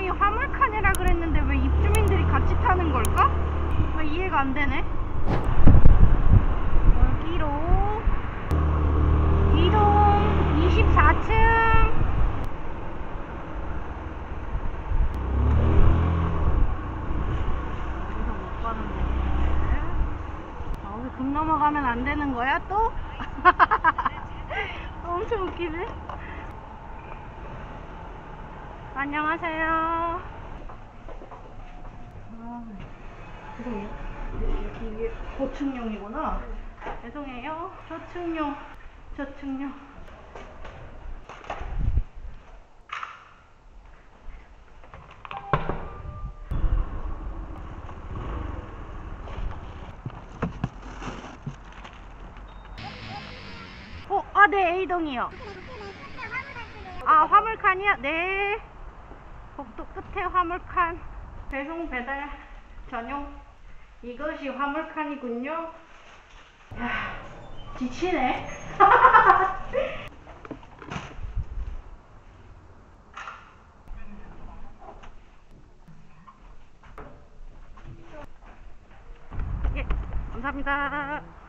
분명히 화물칸이라 그랬는데 왜 입주민들이 같이 타는 걸까? 왜 이해가 안 되네. 여기로 이동 24층. 여기서 못 가는데. 아, 여기 금 넘어가면 안 되는 거야 또? 엄청 웃기네. 안녕하세요. 아, 죄송해요. 이게, 이게 고층용이구나. 죄송해요. 저층용, 저층용. 어, 아, 네, A동이요. 아, 화물칸이요? 네. 끝에 화물칸. 배송 배달 전용. 이것이 화물칸이군요. 야, 지치네. 예, 감사합니다.